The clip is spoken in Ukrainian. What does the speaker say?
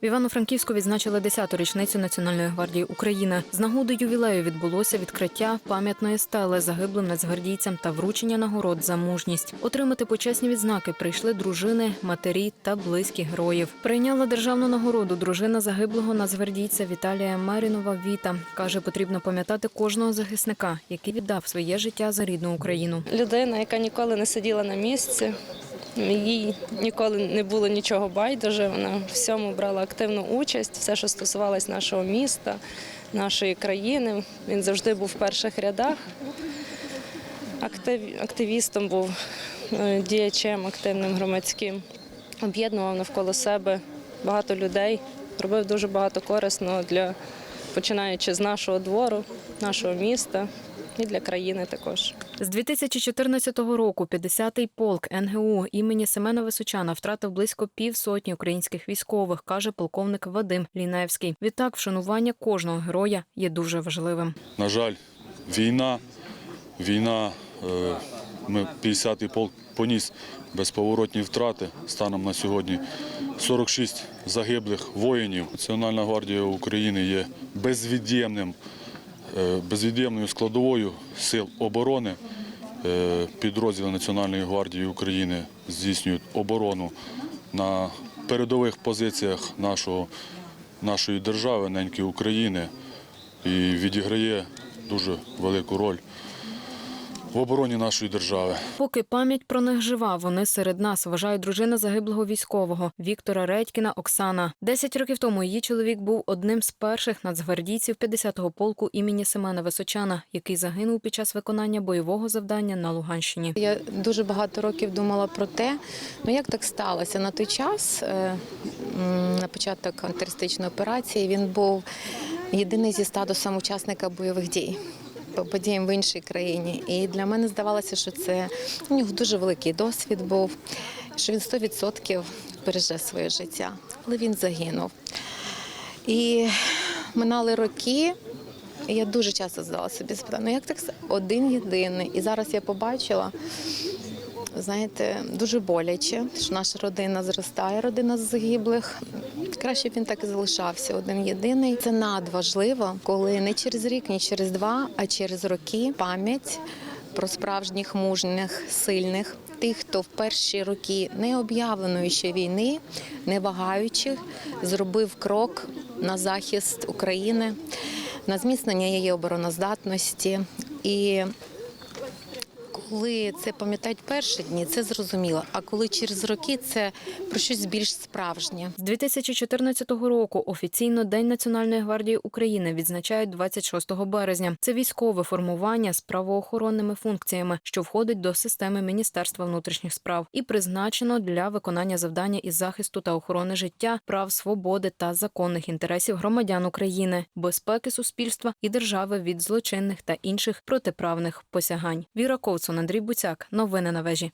Івано-Франківську відзначили 10-ту річницю Національної гвардії України. З нагоди ювілею відбулося відкриття пам'ятної стели загиблим нацгвардійцям та вручення нагород за мужність. Отримати почесні відзнаки прийшли дружини, матері та близькі героїв. Прийняла державну нагороду дружина загиблого нацгвардійця Віталія Марінова. Віта каже, потрібно пам'ятати кожного захисника, який віддав своє життя за рідну Україну. людина, яка ніколи не сиділа на місці. Їй ніколи не було нічого байдуже. Вона в всьому брала активну участь, все, що стосувалось нашого міста, нашої країни. Він завжди був в перших рядах. Актив- Активістом був, е, діячем активним громадським. Об'єднував навколо себе багато людей, робив дуже багато корисного для починаючи з нашого двору, нашого міста і для країни також. З 2014 року 50-й полк НГУ імені Семена Височана втратив близько півсотні українських військових, каже полковник Вадим Ліневський. Відтак, вшанування кожного героя є дуже важливим. На жаль, війна, війна, е, ми 50-й полк поніс безповоротні втрати станом на сьогодні. 46 загиблих воїнів. Національна гвардія України є безвід'ємним, безвід'ємною складовою сил оборони. Е, Підрозділи Національної гвардії України здійснюють оборону на передових позиціях нашого, нашої держави, неньки України і відіграє дуже велику роль в обороні нашої держави. Поки пам'ять про них жива, вони серед нас вважає дружина загиблого військового Віктора Редькіна Оксана. Десять років тому її чоловік був одним з перших нацгвардійців 50-го полку імені Семена Височана, який загинув під час виконання бойового завдання на Луганщині. Я дуже багато років думала про те, ну як так сталося на той час, е, на початок антитерористичної операції, він був єдиний зі статусом учасника бойових дій. По Подіям в іншій країні, і для мене здавалося, що це у нього дуже великий досвід був, що він 100% береже своє життя, але він загинув. І минали роки, і я дуже часто задала собі запитання, ну як так один єдиний. І зараз я побачила, знаєте, дуже боляче, що наша родина зростає, родина загиблих. Краще б він так і залишався один єдиний. Це надважливо, коли не через рік, ні через два, а через роки пам'ять про справжніх мужніх, сильних, тих, хто в перші роки необ'явленої ще війни, не вагаючи, зробив крок на захист України, на зміцнення її обороноздатності. І коли це пам'ятають перші дні, це зрозуміло. А коли через роки це про щось більш справжнє. З 2014 року офіційно День Національної гвардії України відзначають 26 березня. Це військове формування з правоохоронними функціями, що входить до системи Міністерства внутрішніх справ, і призначено для виконання завдання із захисту та охорони життя, прав, свободи та законних інтересів громадян України, безпеки суспільства і держави від злочинних та інших протиправних посягань. Віра Ковцун, Андрій Буцяк. Новини на вежі.